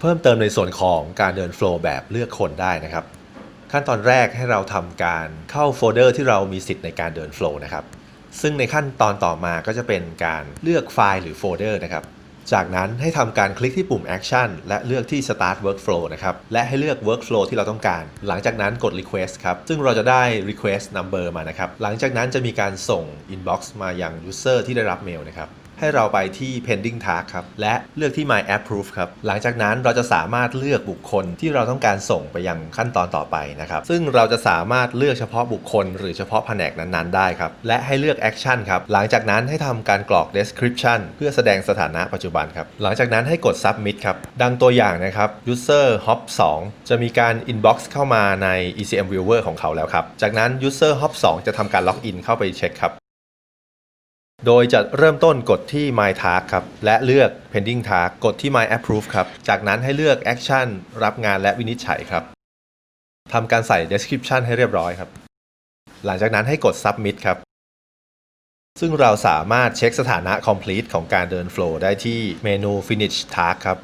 เพิ่มเติมในส่วนของการเดินโฟล์แบบเลือกคนได้นะครับ ขั้นตอนแรกให้เราทำการเข้าโฟลเดอร์ที่เรามีสิทธิ์ในการเดินโฟล์นะครับ ซึ่งในขั้นตอนต่อมาก็จะเป็นการเลือกไฟล์หรือโฟลเดอร์นะครับ จากนั้นให้ทำการคลิกที่ปุ่ม Action และเลือกที่ Start Workflow นะครับ และให้เลือก Workflow ที่เราต้องการ หลังจากนั้นกด Request ครับ ซึ่งเราจะได้ Request Number มานะครับ หลังจากนั้นจะมีการส่ง Inbox มายัง User ที่ได้รับเมลนะครับ ให้เราไปที่ pending task ครับ และเลือกที่ my approve ครับ หลังจากนั้นเราจะสามารถเลือกบุคคลที่เราต้องการส่งไปยังขั้นตอนต่อไปนะครับ ซึ่งเราจะสามารถเลือกเฉพาะบุคคล หรือเฉพาะแผนกนั้นๆ ได้ครับ และให้เลือก action ครับ หลังจากนั้นให้ทำการกรอก description เพื่อแสดงสถานะปัจจุบันครับ หลังจากนั้นให้กด submit ครับ ดังตัวอย่างนะครับ user hop 2 จะมีการ inbox เข้ามาใน ECM viewer ของเขาแล้วครับ จากนั้น user hop 2 จะทำการ log in เข้าไปเช็คครับ โดยจะเริ่มต้นกดที่ My Task ครับ และเลือก Pending Task กดที่ My Approve ครับ จากนั้นให้เลือก Action รับงานและวินิจฉัยครับทำการใส่ Description ให้เรียบร้อยครับ หลังจากนั้นให้กด Submit ครับ ซึ่งเราสามารถเช็คสถานะ Complete ของการเดิน Flow ได้ที่เมนู Finish Task ครับ